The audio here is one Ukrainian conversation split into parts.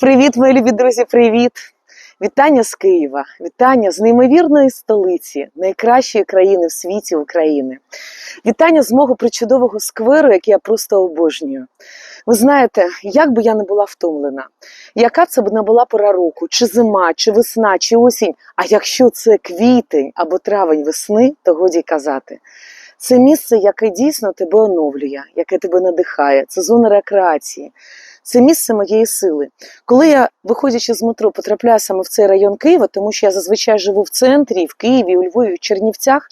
Привіт, мої любі друзі, привіт! Вітання з Києва, вітання з неймовірної столиці, найкращої країни в світі України. Вітання з мого причудового скверу, який я просто обожнюю. Ви знаєте, як би я не була втомлена, яка це б не була пора року, чи зима, чи весна, чи осінь. А якщо це квітень або травень весни, то годі казати. Це місце, яке дійсно тебе оновлює, яке тебе надихає, це зона рекреації, це місце моєї сили. Коли я, виходячи з метро, потрапляю саме в цей район Києва, тому що я зазвичай живу в центрі, в Києві, у Львові, в Чернівцях,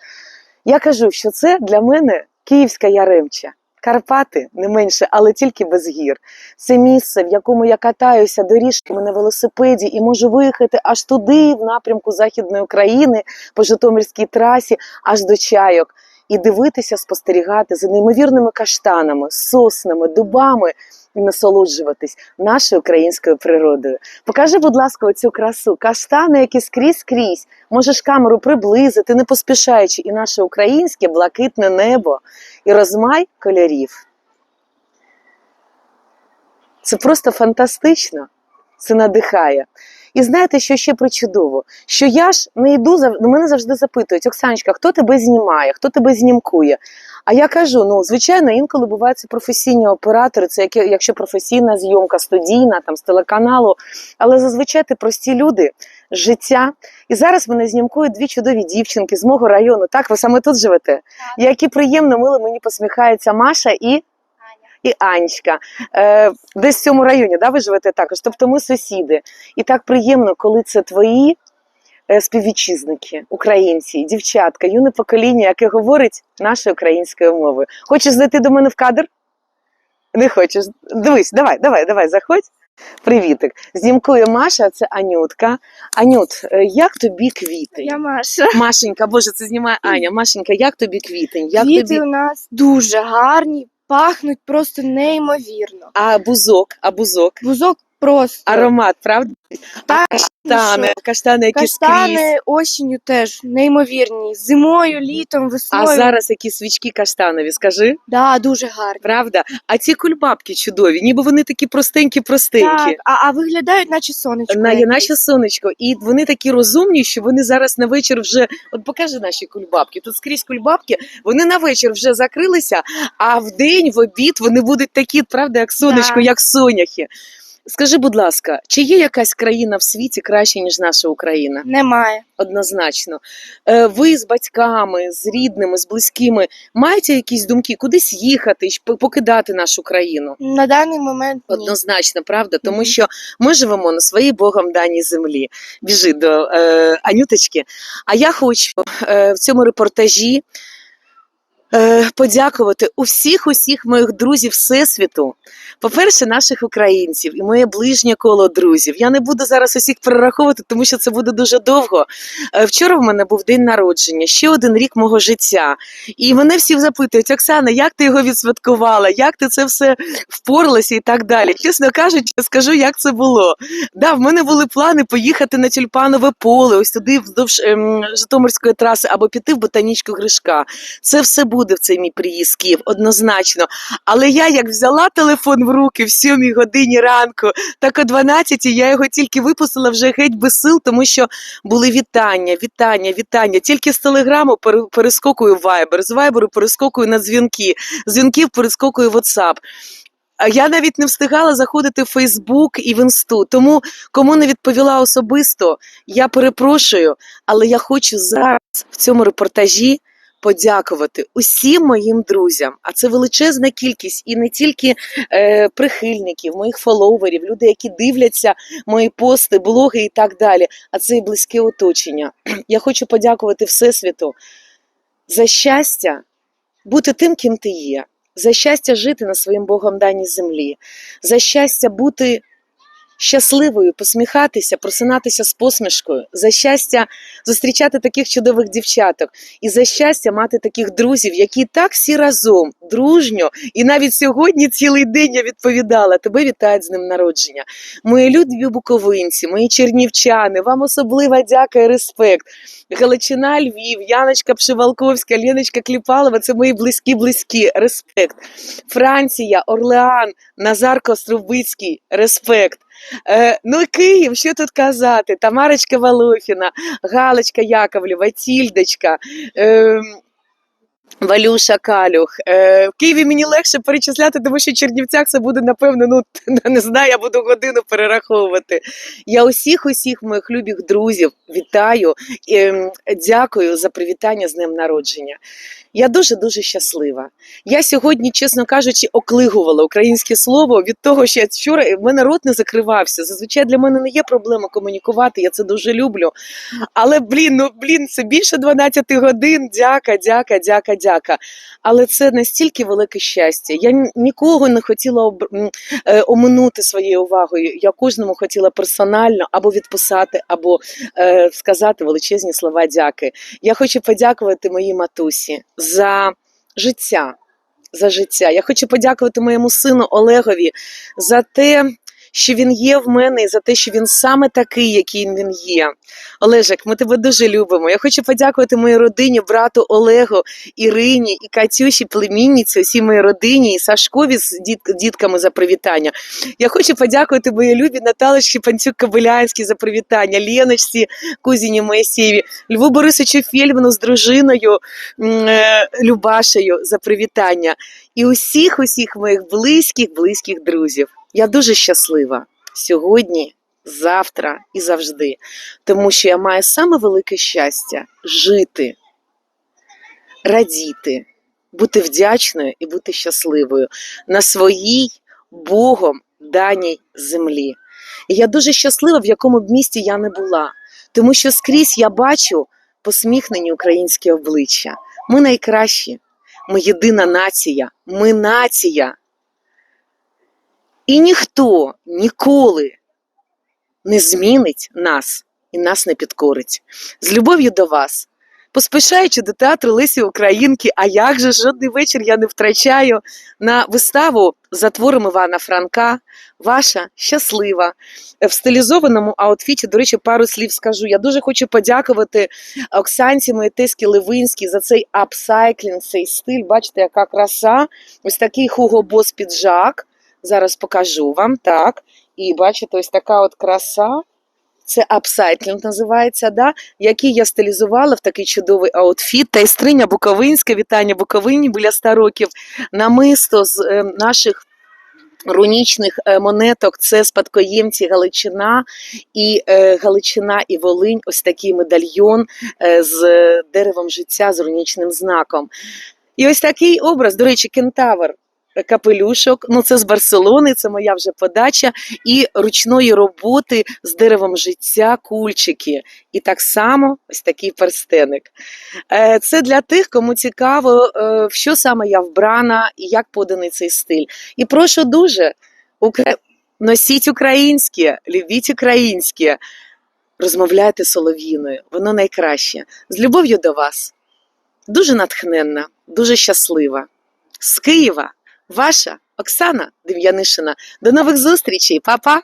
я кажу, що це для мене Київська Яремча. Карпати не менше, але тільки без гір. Це місце, в якому я катаюся доріжками на велосипеді і можу виїхати аж туди, в напрямку Західної України, по Житомирській трасі, аж до чайок, і дивитися, спостерігати за неймовірними каштанами, соснами, дубами і насолоджуватись нашою українською природою. Покажи, будь ласка, оцю красу. Каштани, які скрізь скрізь. Можеш камеру приблизити, не поспішаючи, і наше українське блакитне небо, і розмай кольорів. Це просто фантастично. Це надихає. І знаєте, що ще причудово? Що я ж не йду ну, мене завжди запитують: Оксаночка, хто тебе знімає, хто тебе знімкує? А я кажу: ну, звичайно, інколи бувають професійні оператори, це як, якщо професійна зйомка, студійна, там з телеканалу. Але зазвичай ти прості люди, життя. І зараз мене знімкують дві чудові дівчинки з мого району. Так, ви саме тут живете? Які приємно, мило мені посміхаються Маша і. І Анечка. Е, десь в цьому районі, да, ви живете також. Тобто ми сусіди. І так приємно, коли це твої е, співвітчизники, українці, дівчатка, юне покоління, яке говорить нашою українською мовою. Хочеш зайти до мене в кадр? Не хочеш? Дивись, давай, давай, давай, заходь. Привітик. Знімкує Маша, це Анютка. Анют, е, як тобі квітень? Я Маша. Машенька, боже, це знімає Аня. Машенька, як тобі квітень? Як Квіти тобі у нас дуже гарні, пахнуть просто неймовірно. а бузок, а бузок? Бузок просто. Аромат, правда? Так, Каштани, каштани, які скрізь. Каштани осінню теж неймовірні. Зимою, літом, весною. А зараз які свічки каштанові, скажи, Да, дуже гарні. правда? А ці кульбабки чудові, ніби вони такі простенькі-простенькі. Так, а, а виглядають, наче сонечко. На, якесь. наче сонечко, і вони такі розумні, що вони зараз на вечір вже от покажи наші кульбабки. Тут скрізь кульбабки, вони на вечір вже закрилися, а в день, в обід вони будуть такі, правда, як сонечко, Да. як соняхи. Скажи, будь ласка, чи є якась країна в світі краще, ніж наша Україна? Немає. Однозначно. Е, Ви з батьками, з рідними, з близькими маєте якісь думки, кудись їхати, щ- покидати нашу країну? На даний момент ні. Однозначно, правда, тому Мгм. що ми живемо на своїй Богом даній землі. Біжи до е, Анюточки. А я хочу е, в цьому репортажі подякувати усіх усіх моїх друзів Всесвіту. По-перше, наших українців і моє ближнє коло друзів. Я не буду зараз усіх перераховувати, тому що це буде дуже довго. Е, Вчора в мене був день народження, ще один рік мого життя. І мене всі запитують: Оксана, як ти його відсвяткувала? Як ти це все впоралася і так далі? Чесно кажучи, скажу, як це було. Да, в мене були плани поїхати на тюльпанове поле, ось туди вздовж ем, Житомирської траси, або піти в ботанічку Гришка. Це все буде в цей мій приїзд Київ, однозначно. Але я як взяла телефон в руки в 7 годині ранку, так о 12 я його тільки випустила вже геть без сил, тому що були вітання, вітання, вітання. Тільки з телеграму перескокую в Viber, з Viber перескокую на дзвінки, з дзвінків перескокую в WhatsApp. Я навіть не встигала заходити в Фейсбук і в інсту. Тому кому не відповіла особисто, я перепрошую, але я хочу зараз в цьому репортажі подякувати усім моїм друзям. А це величезна кількість і не тільки е, прихильників, моїх фоловерів, люди, які дивляться мої пости, блоги і так далі. А це і близьке оточення. Я хочу подякувати Всесвіту за щастя бути тим, ким ти є, за щастя жити на своїм Богом даній землі, за щастя бути щасливою, посміхатися, просинатися з посмішкою, за щастя зустрічати таких чудових дівчаток, і за щастя мати таких друзів, які так всі разом, дружньо, і навіть сьогодні цілий день я відповідала. Тебе вітають з ним народження. Мої любі буковинці, мої чернівчани, вам особлива дяка і респект. Галичина, Львів, Яночка Пшивалковська, Леночка Кліпалова це мої близькі, близькі. Респект. Франція, Орлеан, Назар Костровицький, респект. Е, ну Київ, що тут казати? Тамарочка Волохіна, Галочка Яковлєва, Тільдочка. Е, Валюша Калюх. Е, в Києві мені легше перечисляти, тому що в Чернівцях це буде, напевно, ну не знаю, я буду годину перераховувати. Я усіх, усіх моїх любих друзів вітаю і ем, дякую за привітання з днем народження. Я дуже дуже щаслива. Я сьогодні, чесно кажучи, оклигувала українське слово від того, що я вчора в мене рот не закривався. Зазвичай для мене не є проблема комунікувати. Я це дуже люблю. Але блін, ну блін, це більше 12 годин. Дяка, дяка, дяка, дяка. Але це настільки велике щастя. Я нікого не хотіла об... е, оминути своєю увагою. Я кожному хотіла персонально або відписати, або е, сказати величезні слова дяки. Я хочу подякувати моїй матусі за життя. За життя. Я хочу подякувати моєму сину Олегові за те, що він є в мене, і за те, що він саме такий, який він є. Олежик, ми тебе дуже любимо. Я хочу подякувати моїй родині, брату Олегу, Ірині і Катюші, племінниці, усій моїй родині, і Сашкові з діт- дітками за привітання. Я хочу подякувати моїй любі Наталочці Панцюк Кобилянській за привітання, Леночці Кузіні Моїсєєві, Льву Борисовичу Фельдману з дружиною е, Любашею за привітання. І усіх, усіх моїх близьких, близьких друзів. Я дуже щаслива сьогодні, завтра і завжди, тому що я маю саме велике щастя жити, радіти, бути вдячною і бути щасливою на своїй Богом даній землі. І я дуже щаслива, в якому б місті я не була, тому що скрізь я бачу посміхнені українські обличчя. Ми найкращі, ми єдина нація, ми нація. І ніхто ніколи не змінить нас і нас не підкорить. З любов'ю до вас, поспішаючи до театру Лесі Українки, а як же жодний вечір я не втрачаю на виставу за твором Івана Франка, ваша щаслива в стилізованому аутфіті. До речі, пару слів скажу. Я дуже хочу подякувати Оксанці моїй Левинській за цей апсайклінг, цей стиль. Бачите, яка краса. Ось такий Hugo Boss піджак. Зараз покажу вам так. І бачите, ось така от краса. Це апсайклінг називається, да? який я стилізувала в такий чудовий аутфіт. Тайстриня Буковинська, вітання Буковині біля 100 років. Намисто з е, наших рунічних е, монеток це спадкоємці Галичина і е, Галичина і Волинь. Ось такий медальйон е, з деревом життя з рунічним знаком. І ось такий образ, до речі, кентавр. Капелюшок, ну це з Барселони, це моя вже подача, і ручної роботи з деревом життя, кульчики. І так само ось такий перстеник. Е, Це для тих, кому цікаво, е, що саме я вбрана і як поданий цей стиль. І прошу дуже, укра... носіть українське, любіть українське, розмовляйте солов'їною, воно найкраще. З любов'ю до вас. Дуже натхненна, дуже щаслива. З Києва, ваша Оксана Дем'янишина. До нових зустрічей, Па-па!